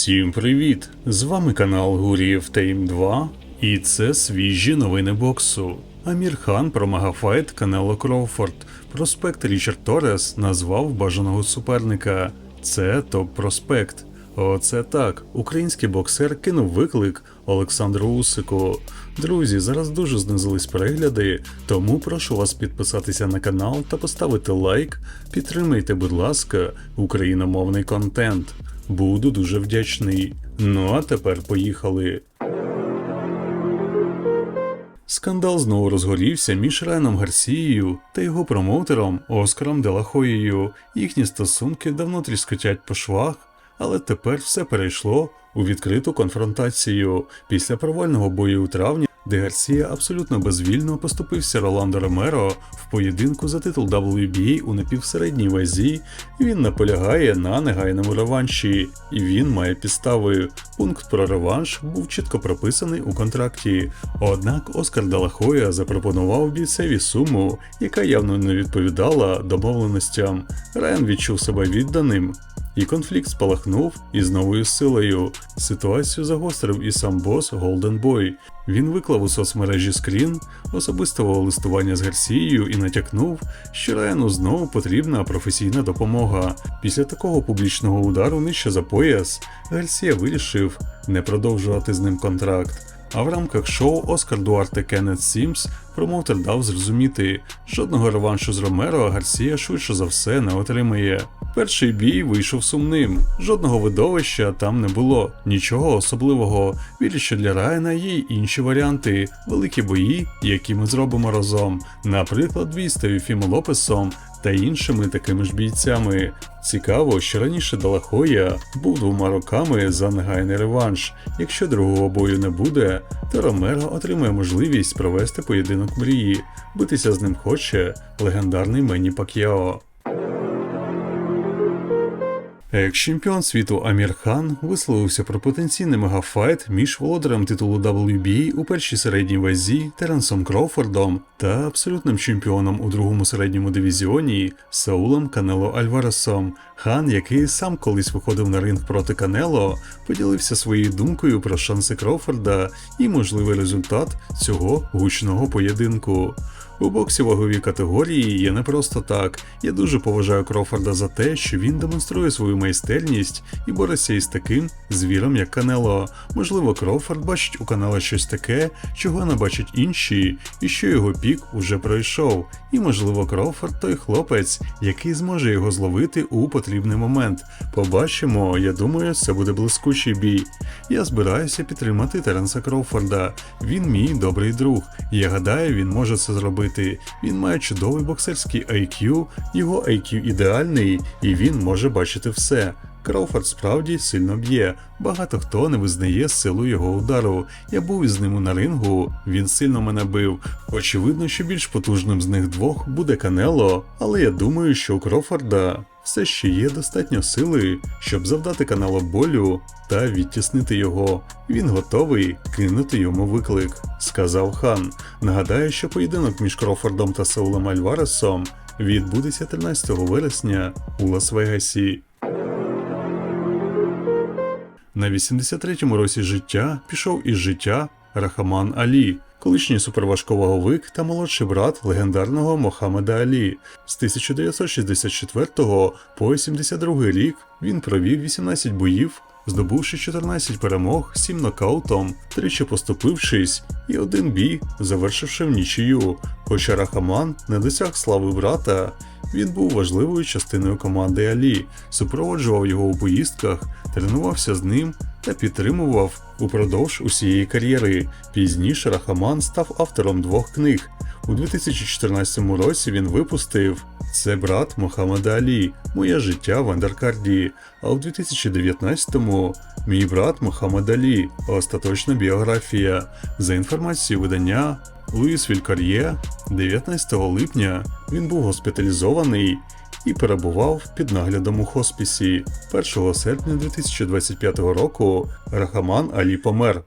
Всім привіт! З вами канал Гурієв Тейм 2 і це свіжі новини боксу. Амір Хан про магафайт Канело Кроуфорд. Проспект Річард Торрес назвав бажаного суперника. Це топ-проспект. Оце так. Український боксер кинув виклик Олександру Усику. Друзі, зараз дуже знизились перегляди, тому прошу вас підписатися на канал та поставити лайк. Підтримайте, будь ласка, україномовний контент. Буду дуже вдячний. Ну а тепер поїхали. Скандал знову розгорівся між Реном Гарсією та його промоутером Оскаром Делахоєю. Їхні стосунки давно тріскотять по швах, але тепер все перейшло у відкриту конфронтацію. Після провального бою у травні, де Гарсія абсолютно безвільно поступився Роландо Ромеро в поєдинку за титул WBA у напівсередній вазі, він наполягає на негайному реванші, і він має підстави. Пункт про реванш був чітко прописаний у контракті. Однак Оскар Далахоя запропонував бійцеві суму, яка явно не відповідала домовленостям. Райан відчув себе відданим. І конфлікт спалахнув із новою силою. Ситуацію загострив і сам бос Голден Бой. Він виклав у соцмережі скрін особистого листування з Гарсією і натякнув, що Райану знову потрібна професійна допомога. Після такого публічного удару нижче за пояс Гарсія вирішив не продовжувати з ним контракт. А в рамках шоу Оскар Дуарте Кеннет Сімс промоутер дав зрозуміти, жодного реваншу з Ромеро Гарсія швидше за все не отримає. Перший бій вийшов сумним, жодного видовища там не було, нічого особливого. Вірю, що для Райана є й інші варіанти, великі бої, які ми зробимо разом. Наприклад, бій з Лопесом та іншими такими ж бійцями. Цікаво, що раніше Далахоя був двома роками за негайний реванш. Якщо другого бою не буде, то Ромеро отримає можливість провести поєдинок мрії. Битися з ним хоче легендарний Мені Пак'яо. Екс-чемпіон світу Амір Хан висловився про потенційний мегафайт між володарем титулу WBA у першій середній вазі Теренсом Кроуфордом та абсолютним чемпіоном у другому середньому дивізіоні Саулом Канело Альваресом. Хан, який сам колись виходив на ринг проти Канело, поділився своєю думкою про шанси Кроуфорда і можливий результат цього гучного поєдинку. У боксі ваговій категорії є не просто так. Я дуже поважаю Крофорда за те, що він демонструє свою майстерність і бореться із таким звіром, як Канело. Можливо, Крофорд бачить у Канело щось таке, чого не бачать інші, і що його пік уже пройшов. І можливо, Крофорд той хлопець, який зможе його зловити у потрібний момент. Побачимо, я думаю, це буде блискучий бій. Я збираюся підтримати Теренса Кроуфорда. Він мій добрий друг. Я гадаю, він може це зробити. Він має чудовий боксерський IQ, його IQ ідеальний, і він може бачити все. Кроуфорд справді сильно б'є. Багато хто не визнає силу його удару. Я був із ним на рингу, він сильно мене бив. Очевидно, що більш потужним з них двох буде Канело, але я думаю, що у Крофорда все ще є достатньо сили, щоб завдати каналу болю та відтіснити його. Він готовий кинути йому виклик, сказав хан. Нагадаю, що поєдинок між Крофордом та Саулем Альваресом відбудеться 13 вересня у Лас-Вегасі. На 83-му році життя пішов із життя Рахаман Алі, колишній суперважковаговик та молодший брат легендарного Мохаммеда Алі. З 1964 по 72 рік він провів 18 боїв, здобувши 14 перемог, 7 нокаутом, тричі поступившись, і один бій, завершивши в нічию. Хоча Рахаман не досяг слави брата, він був важливою частиною команди Алі, супроводжував його у поїздках, тренувався з ним та підтримував упродовж усієї кар'єри. Пізніше Рахаман став автором двох книг. У 2014 році він випустив Це брат Мохаммеда Алі, Моє життя в андеркарді. А у 2019-му Мій брат Мохаммед Алі. Остаточна біографія. За інформацією видання Луїсвіль Кар'є, 19 липня він був госпіталізований і перебував під наглядом у хоспісі. 1 серпня 2025 року Рахаман Алі помер.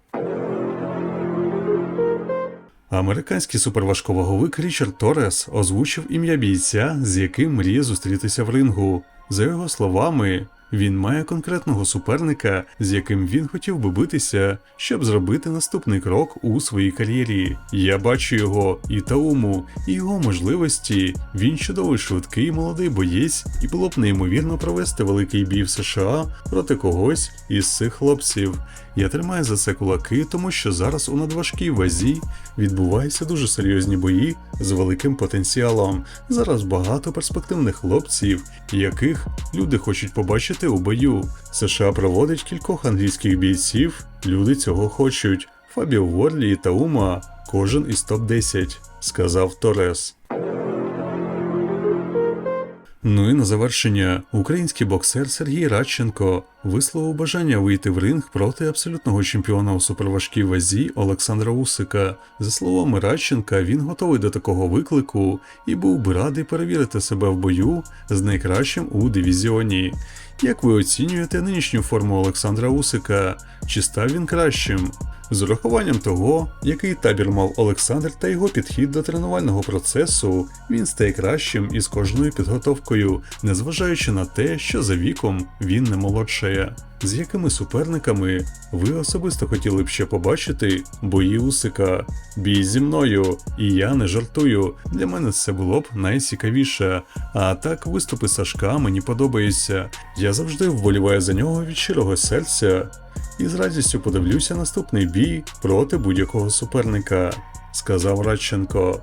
Американський суперважковаговик Річард Торрес озвучив ім'я бійця, з яким мріє зустрітися в рингу. За його словами, Він має конкретного суперника, з яким він хотів би битися, щоб зробити наступний крок у своїй кар'єрі. Я бачу його і Тауму, і його можливості. Він чудовий швидкий молодий боєць, і було б неймовірно провести великий бій в США проти когось із цих хлопців. Я тримаю за це кулаки, тому що зараз у надважкій вазі відбуваються дуже серйозні бої з великим потенціалом. Зараз багато перспективних хлопців, яких люди хочуть побачити у бою. США проводить кількох англійських бійців, люди цього хочуть. Фабіо Ворлі і Таума, кожен із топ-10, сказав Торес. Ну і на завершення, український боксер Сергій Радченко висловив бажання вийти в ринг проти абсолютного чемпіона у суперважкій вазі Олександра Усика. За словами Радченка, він готовий до такого виклику і був би радий перевірити себе в бою з найкращим у дивізіоні. Як ви оцінюєте нинішню форму Олександра Усика? Чи став він кращим? З урахуванням того, який табір мав Олександр та його підхід до тренувального процесу, він стає кращим із кожною підготовкою, незважаючи на те, що за віком він не молодшає. З якими суперниками ви особисто хотіли б ще побачити бої Усика? Бій зі мною, і я не жартую. Для мене це було б найцікавіше. А так, виступи Сашка мені подобаються. Я завжди вболіваю за нього від щирого серця і з радістю подивлюся наступний бій проти будь-якого суперника, сказав Радченко.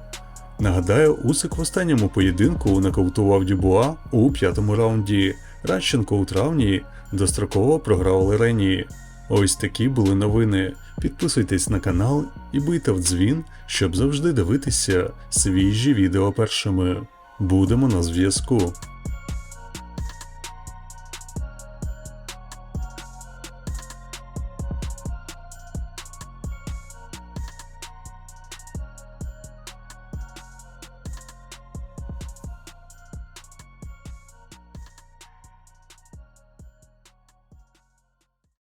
Нагадаю, Усик в останньому поєдинку нокаутував Дюбуа у п'ятому раунді. Радченко у травні достроково програв Лерені. Ось такі були новини. Підписуйтесь на канал і бийте в дзвін, щоб завжди дивитися свіжі відео першими. Будемо на зв'язку.